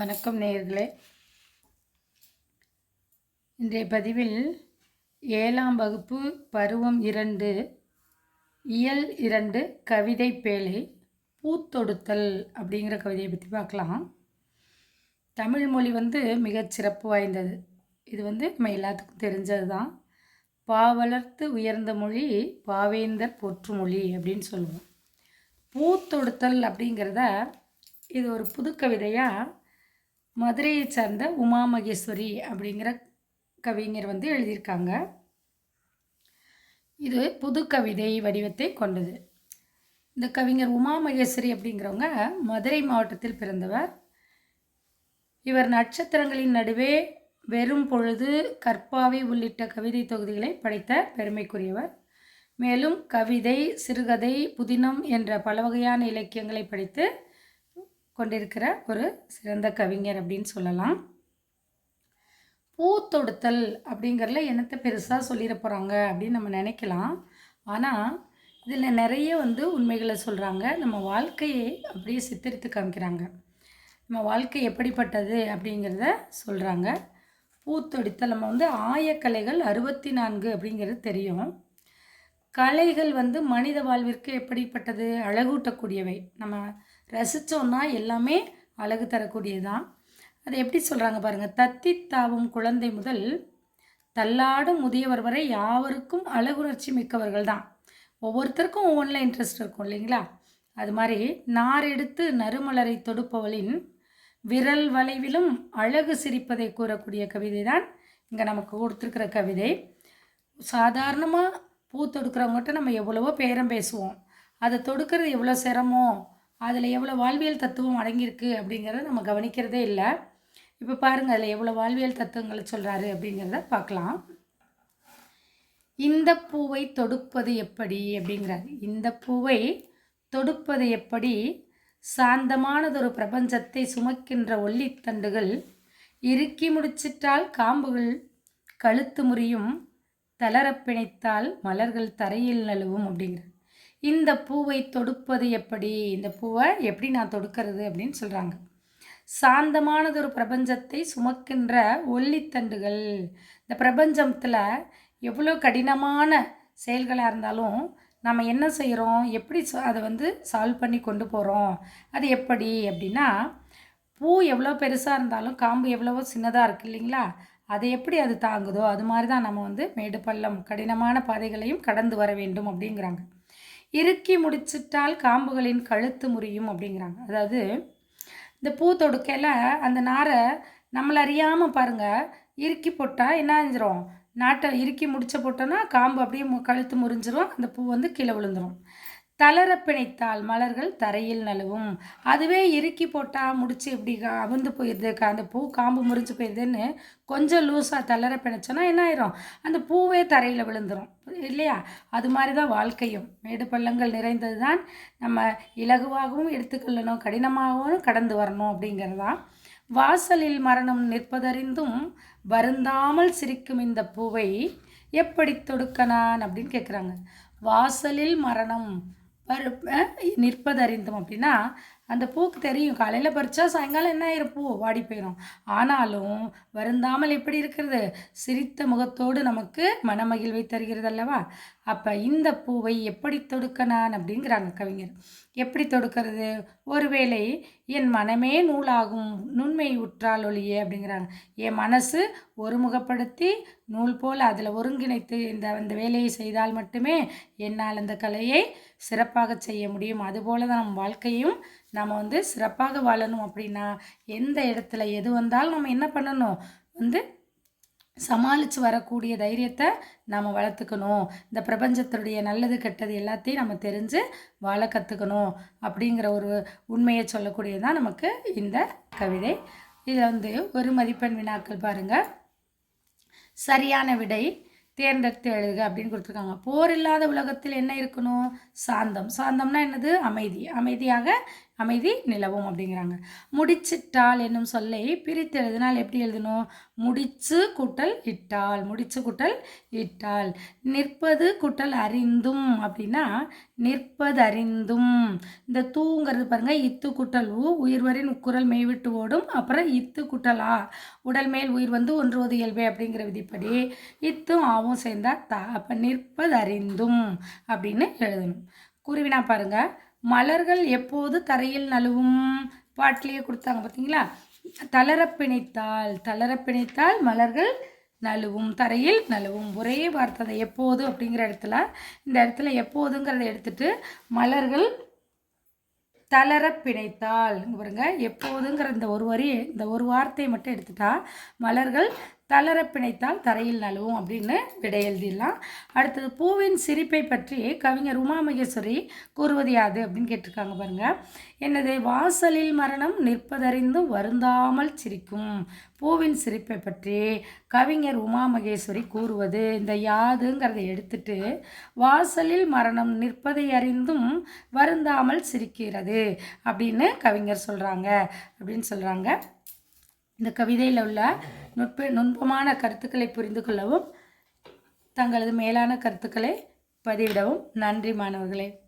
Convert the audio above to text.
வணக்கம் நேயர்களே. இன்றைய பதிவில் ஏழாம் வகுப்பு பருவம் இரண்டு இயல் இரண்டு கவிதை பேழை பூத்தொடுத்தல் அப்படிங்கிற கவிதையை பற்றி பார்க்கலாம். தமிழ் மொழி வந்து மிகச்சிறப்பு வாய்ந்தது. இது வந்து நம்ம எல்லாத்துக்கும் தெரிஞ்சது தான் பாவலர்த்து உயர்ந்த மொழி பாவேந்தர் போற்று மொழி அப்படின்னு சொல்லுவோம். பூத்தொடுத்தல் அப்படிங்கிறத இது ஒரு புது கவிதையாக மதுரையை சார்ந்த உமா மகேஸ்வரி அப்படிங்கிற கவிஞர் வந்து எழுதியிருக்காங்க. இது புது கவிதை வடிவத்தை கொண்டது. இந்த கவிஞர் உமா மகேஸ்வரி அப்படிங்கிறவங்க மதுரை மாவட்டத்தில் பிறந்தவர். இவர் நட்சத்திரங்களின் நடுவே வெறும் பொழுது கற்பாவை உள்ளிட்ட கவிதை தொகுதிகளை படைத்த பெருமைக்குரியவர். மேலும் கவிதை சிறுகதை புதினம் என்ற பல வகையான இலக்கியங்களை படித்து கொண்டிருக்கிற ஒரு சிறந்த கவிஞர் அப்படின்னு சொல்லலாம். பூத்தொடுத்தல் அப்படிங்கிறதுல என்னத்தை பெருசாக சொல்லிட போகிறாங்க அப்படின்னு நம்ம நினைக்கலாம். ஆனால் இதில் நிறைய வந்து உண்மைகளை சொல்கிறாங்க நம்ம வாழ்க்கையை அப்படியே சித்தரித்து காமிக்கிறாங்க. நம்ம வாழ்க்கை எப்படிப்பட்டது அப்படிங்கிறத சொல்கிறாங்க பூத்தொடித்தல் நம்ம வந்து ஆயக்கலைகள் அறுபத்தி நான்கு அப்படிங்கிறது தெரியும். கலைகள் வந்து மனித வாழ்விற்கு எப்படிப்பட்டது? அழகூட்டக்கூடியவை. நம்ம ரசித்தோன்னா எல்லாமே அழகு தரக்கூடியதுதான். அது எப்படி சொல்கிறாங்க பாருங்கள் தத்தி தாவும் குழந்தை முதல் தள்ளாடும் முதியவர் வரை யாவருக்கும் அழகுணர்ச்சி மிக்கவர்கள் தான் ஒவ்வொருத்தருக்கும் ஒவ்வொன்றில் இன்ட்ரெஸ்ட் இருக்கும் இல்லைங்களா? அது மாதிரி நார் எடுத்து நறுமலரை தொடுப்பவளின் விரல் வளைவிலும் அழகு சிரிப்பதை கூறக்கூடிய கவிதை தான் இங்கே நமக்கு கொடுத்துருக்கிற கவிதை. சாதாரணமாக பூ தொடுக்கிறவங்ககிட்ட நம்ம எவ்வளவோ பேரம் பேசுவோம். அதை தொடுக்கிறது எவ்வளோ சிரமம்? அதில் எவ்வளோ வாழ்வியல் தத்துவம் அடங்கியிருக்கு அப்படிங்கிறத நம்ம கவனிக்கிறதே இல்லை. இப்போ பாருங்கள் அதில் எவ்வளோ வாழ்வியல் தத்துவங்களை சொல்கிறாரு அப்படிங்கிறத பார்க்கலாம். இந்த பூவை தொடுப்பது எப்படி அப்படிங்கிறாரு. இந்த பூவை தொடுப்பது எப்படி? சாந்தமானதொரு பிரபஞ்சத்தை சுமக்கின்ற ஒல்லித்தண்டுகள் இறுக்கி முடிச்சிட்டால் காம்புகள் கழுத்து முறியும் தளரப்பிணைத்தால் மலர்கள் தரையில் நழுவும் அப்படிங்கிற இந்த பூவை தொடுப்பது எப்படி? இந்த பூவை எப்படி நான் தொடுக்கிறது அப்படின்னு சொல்கிறாங்க சாந்தமானதொரு பிரபஞ்சத்தை சுமக்கின்ற ஒல்லித்தண்டுகள். இந்த பிரபஞ்சத்தில் எவ்வளோ கடினமான செயல்களாக இருந்தாலும் நம்ம என்ன செய்கிறோம் எப்படி ச- அதை வந்து சால்வ் பண்ணி கொண்டு போகிறோம் அது எப்படி அப்படின்னா பூ எவ்வளோ பெருசாக இருந்தாலும் காம்பு எவ்வளவோ சின்னதாக இருக்குது இல்லைங்களா? அதை எப்படி அது தாங்குதோ அது மாதிரி தான் நம்ம வந்து மேடு பள்ளம் கடினமான பாதைகளையும் கடந்து வர வேண்டும் அப்படிங்கிறாங்க. இறுக்கி முடிச்சிட்டால் காம்புகளின் கழுத்து முறியும் அப்படிங்கிறாங்க. அதாவது இந்த பூ தொடுக்கையில் அந்த நாரை நம்மளை அறியாமல் பாருங்கள் இறுக்கி போட்டால் என்ன செஞ்சிரும் நாட்டை இறுக்கி முடிச்ச போட்டோன்னா காம்பு அப்படியே கழுத்து முறிஞ்சிரும் அந்த பூ வந்து கீழே விழுந்துடும் தளர பிணைத்தால் மலர்கள் தரையில் நழுவும். அதுவே இறுக்கி போட்டால் முடிச்சு இப்படி அவுந்து போயிடுது அந்த பூ காம்பு முறிஞ்சு போயிடுதுன்னு கொஞ்சம் லூஸாக தளர பிணைச்சோன்னா என்ன ஆயிரும்? அந்த பூவே தரையில் விழுந்துடும் இல்லையா? அது மாதிரி தான் வாழ்க்கையும். மேடு பள்ளங்கள் நிறைந்தது தான் நம்ம இலகுவாகவும் எடுத்துக்கொள்ளணும் கடினமாகவும் கடந்து வரணும் அப்படிங்கிறது? தான் வாசலில் மரணம் நிற்பதறிந்தும் வருந்தாமல் சிரிக்கும் இந்த பூவை எப்படி தொடுக்க நான் அப்படின்னு கேட்குறாங்க வாசலில் மரணம் நிற்பதறிந்தோம் அப்படின்னா அந்த பூக்கு தெரியும். காலையில் பறித்தா சாயங்காலம் என்ன ஆயிரும்? பூ வாடி போயிடும் ஆனாலும் வருந்தாமல் எப்படி இருக்கிறது? சிரித்த முகத்தோடு நமக்கு மனமகிழ்வை தருகிறது அல்லவா அப்போ இந்த பூவை எப்படி தொடுக்க நான் அப்படிங்கிறாங்க கவிஞர். எப்படி தொடுக்கிறது? ஒருவேளை என் மனமே நூலாகும் நுண்மை உற்றால் ஒளியே அப்படிங்கிறாங்க. என் மனசு ஒருமுகப்படுத்தி நூல் போல் அதில் ஒருங்கிணைத்து இந்த அந்த வேலையை செய்தால் மட்டுமே என்னால் அந்த கலையை சிறப்பாக செய்ய முடியும். அதுபோல் தான் நம் வாழ்க்கையும் நம்ம வந்து சிறப்பாக வாழணும் அப்படின்னா எந்த இடத்துல எது வந்தாலும் நம்ம என்ன பண்ணணும்? வந்து சமாளித்து வரக்கூடிய தைரியத்தை நாம் வளர்த்துக்கணும். இந்த பிரபஞ்சத்தினுடைய நல்லது கெட்டது எல்லாத்தையும் நம்ம தெரிஞ்சு வாழ கற்றுக்கணும் அப்படிங்கிற ஒரு உண்மையை சொல்லக்கூடியது நமக்கு இந்த கவிதை. இதில் வந்து ஒரு மதிப்பெண் வினாக்கள் பாருங்கள் சரியான விடை தேர்ந்தெடுத்து எழுதுக அப்படின்னு கொடுத்துருக்காங்க. போர் இல்லாத உலகத்தில் என்ன இருக்கணும்? சாந்தம். சாந்தம்னா என்னது? அமைதி. அமைதியாக அமைதி நிலவும் அப்படிங்கிறாங்க. முடிச்சிட்டால் என்னும் சொல்லை பிரித்து எழுதினால் எப்படி எழுதணும்? முடிச்சு கூட்டல் இட்டால் முடிச்சு கூட்டல் இட்டால். நிற்பது கூட்டல் அறிந்தும் அப்படின்னா நிற்பது அறிந்தும். இந்த தூங்கிறது பாருங்க இத்து குட்டல் ஊ உயிர்வரின் குரல் மெய்விட்டு ஓடும் அப்புறம் இத்து குட்டலா. உடல் மேல் உயிர் வந்து ஒன்றுவது இயல்பே அப்படிங்கிற விதிப்படி இத்தும் ஆவும் சேர்ந்தா தா அப்போ நிற்பது அறிந்தும் அப்படின்னு எழுதணும். குருவினா பாருங்க மலர்கள் எப்போது தரையில் நழுவும்? பாட்டிலேயே கொடுத்தாங்க பார்த்தீங்களா தளர பிணைத்தால் தளர பிணைத்தால் மலர்கள் நழுவும் தரையில் நழுவும். ஒரே வார்த்தை அதை எப்போது அப்படிங்கிற இடத்துல இந்த இடத்துல எப்போதுங்கிறத எடுத்துட்டு மலர்கள் தளர பிணைத்தால் பாருங்க எப்போதுங்கிற இந்த ஒரு வரி இந்த ஒரு வார்த்தையை மட்டும் எடுத்துட்டா மலர்கள் தளர பிணைத்தால் தரையில் நழுவும் அப்படின்னு விடை எழுதிடலாம். அடுத்தது பூவின் சிரிப்பை பற்றி கவிஞர் உமா மகேஸ்வரி கூறுவது யாது அப்படின்னு கேட்டிருக்காங்க பாருங்க. என்னது? வாசலில் மரணம் நிற்பதறிந்தும் வருந்தாமல் சிரிக்கும். பூவின் சிரிப்பை பற்றி கவிஞர் உமா மகேஸ்வரி கூறுவது இந்த யாதுங்கிறதை எடுத்துட்டு வாசலில் மரணம் நிற்பதை அறிந்தும் வருந்தாமல் சிரிக்கிறது அப்படின்னு கவிஞர் சொல்கிறாங்க அப்படின்னு சொல்கிறாங்க இந்த கவிதையில் உள்ள நுட்ப நுட்பமான கருத்துக்களை புரிந்து கொள்ளவும் தங்களது மேலான கருத்துக்களை பதிவிடவும் நன்றி மாணவர்களே.